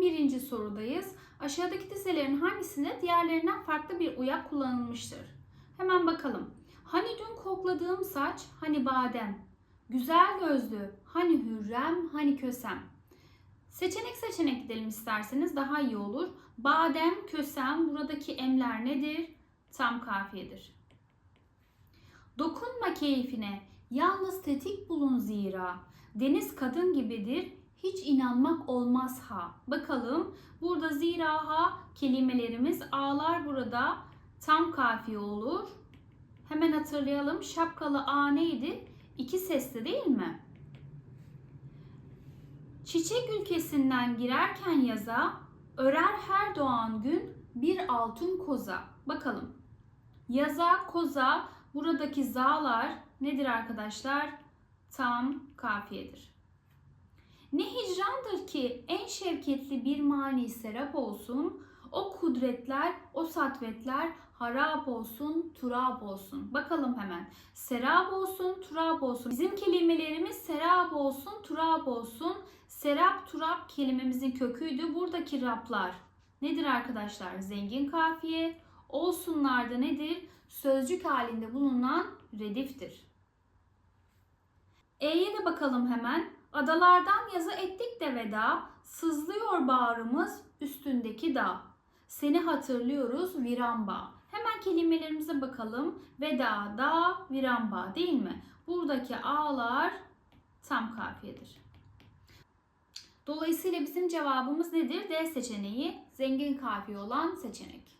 11. sorudayız. Aşağıdaki dizelerin hangisinde diğerlerinden farklı bir uyak kullanılmıştır? Hemen bakalım. Hani dün kokladığım saç, hani badem. Güzel gözlü, hani hürrem, hani kösem. Seçenek seçenek gidelim isterseniz daha iyi olur. Badem, kösem buradaki emler nedir? Tam kafiyedir. Dokunma keyfine, yalnız tetik bulun zira. Deniz kadın gibidir, hiç inanmak olmaz ha. Bakalım burada zira ha kelimelerimiz ağlar burada tam kafiye olur. Hemen hatırlayalım. Şapkalı a neydi? İki sesli değil mi? Çiçek ülkesinden girerken yaza, örer her doğan gün bir altın koza. Bakalım. Yaza, koza, buradaki zalar nedir arkadaşlar? Tam kafiyedir. Hicrandır ki en şevketli bir mani serap olsun, o kudretler, o satvetler harap olsun, turap olsun. Bakalım hemen. Serap olsun, turap olsun. Bizim kelimelerimiz serap olsun, turap olsun. Serap, turap kelimemizin köküydü. Buradaki raplar nedir arkadaşlar? Zengin kafiye. Olsunlar da nedir? Sözcük halinde bulunan rediftir. E'ye de bakalım hemen. Adalardan yaza ettik de veda, sızlıyor bağrımız üstündeki dağ. Seni hatırlıyoruz viramba. Hemen kelimelerimize bakalım. Veda, dağ, viramba değil mi? Buradaki a'lar tam kafiyedir. Dolayısıyla bizim cevabımız nedir? D seçeneği zengin kafiye olan seçenek.